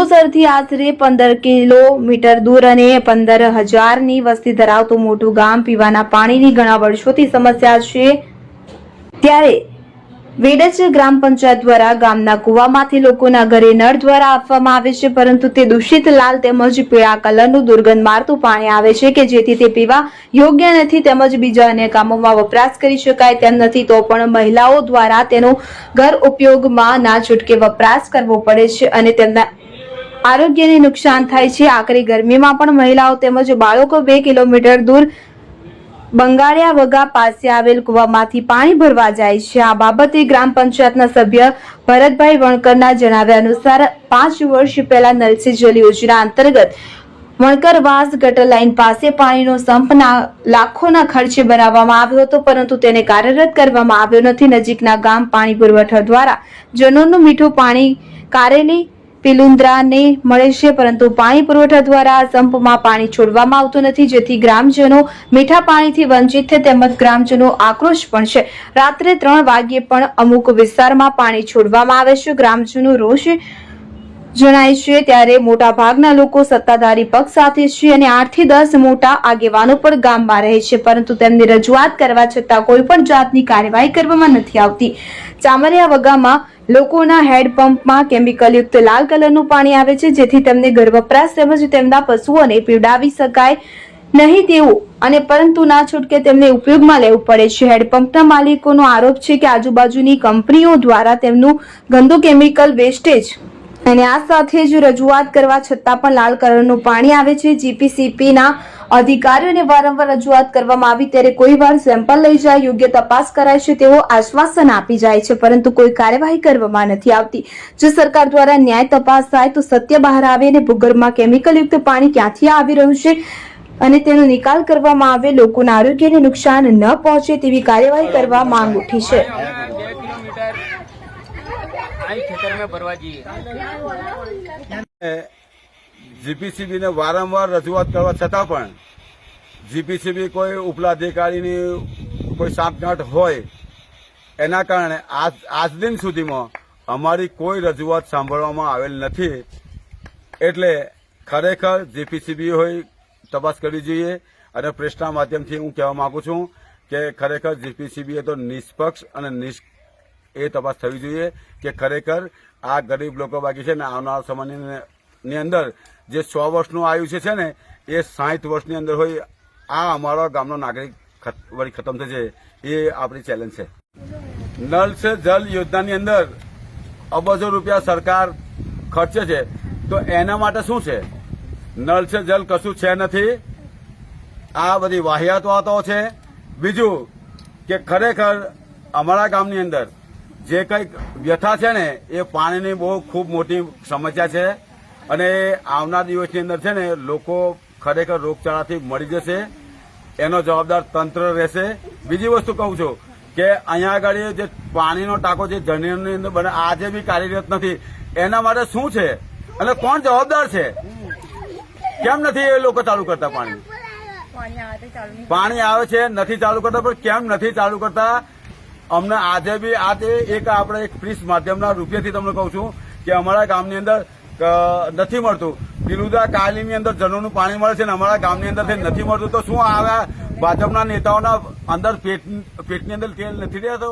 જંબુસરથી આશરે પંદર કિલોમીટર દૂર અને પંદર હજારની વસ્તી ધરાવતું મોટું ગામ પીવાના પાણીની ઘણા વર્ષોથી સમસ્યા છે. ત્યારે વેડજ ગ્રામ પંચાયત દ્વારા ગામના કુવામાંથી લોકોના ઘરે નળ દ્વારા આપવામાં આવે છે, પરંતુ તે દૂષિત લાલ તેમજ પીળા કલરનું દુર્ગંધ મારતું પાણી આવે છે કે જેથી તે પીવા યોગ્ય નથી તેમજ બીજા અન્ય કામોમાં વપરાશ કરી શકાય તેમ નથી, તો પણ મહિલાઓ દ્વારા તેનો ઘર ઉપયોગમાં ના છૂટકે વપરાશ કરવો પડે છે અને તેમના આરોગ્યને નુકસાન થાય છે. આખરી ગરમીમાં પણ મહિલાઓ તેમજ બાળકો બે કિલોમીટર દૂર બંગાળિયા વગા પાસે આવેલ કૂવામાંથી પાણી ભરવા જાય છે. આ બાબતે ગ્રામ પંચાયતના સભ્ય ભરતભાઈ વણકરના જણાવ્યા અનુસાર પાંચ વર્ષ પહેલા નલ સે જલ યોજના અંતર્ગત વણકરવાસ ગટર લાઇન પાસે પાણીનો સંપના લાખોના ખર્ચે બનાવવામાં આવ્યો હતો, પરંતુ તેને કાર્યરત કરવામાં આવ્યો નથી. નજીકના ગામ પાણી પુરવઠા દ્વારા જનોનું મીઠું પાણી કારેલી પિલુન્દ્રાને મળે છે, પરંતુ પાણી પુરવઠા દ્વારા સંપમાં પાણી છોડવામાં આવતું નથી, જેથી ગ્રામજનો મીઠા પાણીથી વંચિત છે, તેમજ ગ્રામજનો આક્રોશ પણ છે. રાત્રે ત્રણ વાગ્યે પણ અમુક વિસ્તારમાં પાણી છોડવામાં આવે છે. ગ્રામજનો રોષ જણાય છે, ત્યારે મોટા ભાગના લોકો સત્તાધારી પક્ષ સાથે છે અને આઠથી દસ મોટા આગેવાનો પણ ગામમાં રહે છે, પરંતુ તેમની રજૂઆત કરવા છતાં કોઈ પણ જાતની કાર્યવાહી કરવામાં નથી આવતી. ચામરિયા વગામાં લોકોના હેડપંપમાં કેમિકલયુક્ત લાલ કલરનું પાણી આવે છે, જેથી તેમને ગર્ભપ્રાસ તેમજ તેમના પશુઓને પીવડાવી શકાય નહીં તેવું અને પરંતુ ના છૂટકે તેમને ઉપયોગમાં લેવું પડે છે. હેડપંપના માલિકોનો આરોપ છે કે આજુબાજુની કંપનીઓ દ્વારા તેમનું ગંદુ કેમિકલ વેસ્ટેજ અને આ સાથે જ રજૂઆત કરવા છતાં પણ લાલ કલરનું પાણી આવે છે. જીપીસીપી ના અધિકારીઓને વારંવાર રજૂઆત કરવામાં આવી ત્યારે કોઈ વાર સેમ્પલ લઈ જાય, યોગ્ય તપાસ કરાય છે તેવો આશ્વાસન આપી જાય છે, પરંતુ કોઈ કાર્યવાહી કરવામાં નથી આવતી. જો સરકાર દ્વારા ન્યાય તપાસ થાય તો સત્ય બહાર આવે અને ભૂગર્ભમાં કેમિકલયુક્ત પાણી ક્યાંથી આવી રહ્યું છે અને તેનો નિકાલ કરવામાં આવે, લોકોના આરોગ્યને નુકસાન ન પહોંચે તેવી કાર્યવાહી કરવા માંગ ઉઠી છે. ખેતરમાં ભરવા જઈએ. જીપીસીબીને વારંવાર રજૂઆત કરવા છતાં પણ જીપીસીબી કોઈ ઉપલા અધિકારીની કોઈ સાંપગાંઠ હોય, એના કારણે આજ આજ દિન સુધીમાં અમારી કોઈ રજૂઆત સાંભળવામાં આવેલ નથી. એટલે ખરેખર જીપીસીબી હોય, તપાસ કરવી જોઈએ અને પ્રેસના માધ્યમથી હું કહેવા માંગુ છું કે ખરેખર જીપીસીબીએ તો નિષ્પક્ષ અને એ તપાસ થવી જોઈએ કે ખરેખર આ ગરીબ લોકો બાકી છે ને આવનારા સમયની અંદર જે સો વર્ષનું આયુષ્ય છે ને, એ સાઠ વર્ષની અંદર હોય, આ અમારા ગામનો નાગરિક વળી ખતમ થશે. એ આપણી ચેલેન્જ છે. નલ સે જલ યોજનાની અંદર અબજો રૂપિયા સરકાર ખર્ચે છે. તો એના માટે શું છે? નલ સે જલ કશું છે નથી. આ બધી વાહિયાત વાતો છે. બીજું કે ખરેખર અમારા ગામની અંદર જે કંઈક વ્યથા છે ને એ પાણીની બહુ ખૂબ મોટી સમસ્યા છે. અને આવનાર દિવસની અંદર છે ને લોકો ખરેખર રોગચાળાથી મળી જશે. એનો જવાબદાર તંત્ર રહેશે. બીજી વસ્તુ કહું છું કે અહીંયા આગળ જે પાણીનો ટાંકો જે જમીનની અંદર બને આજે બી કાર્યરત નથી એના માટે શું છે? અને કોણ જવાબદાર છે? કેમ નથી એ લોકો ચાલુ કરતા પાણી? પાણી આવે છે નથી ચાલુ કરતા પણ કેમ નથી ચાલુ કરતા? અમને આજે બી આજે એક આપણે એક ફ્રીસ માધ્યમના રૂપિયાથી તમને કહું છું કે અમારા ગામની અંદર નથી મળતું. પિલુદા કાલીની અંદર જનોનું પાણી મળે છે ને અમારા ગામની અંદરથી નથી મળતું. તો શું આવા ભાજપના નેતાઓના અંદર પેટ, પેટની અંદર તેલ નથી રહેતો?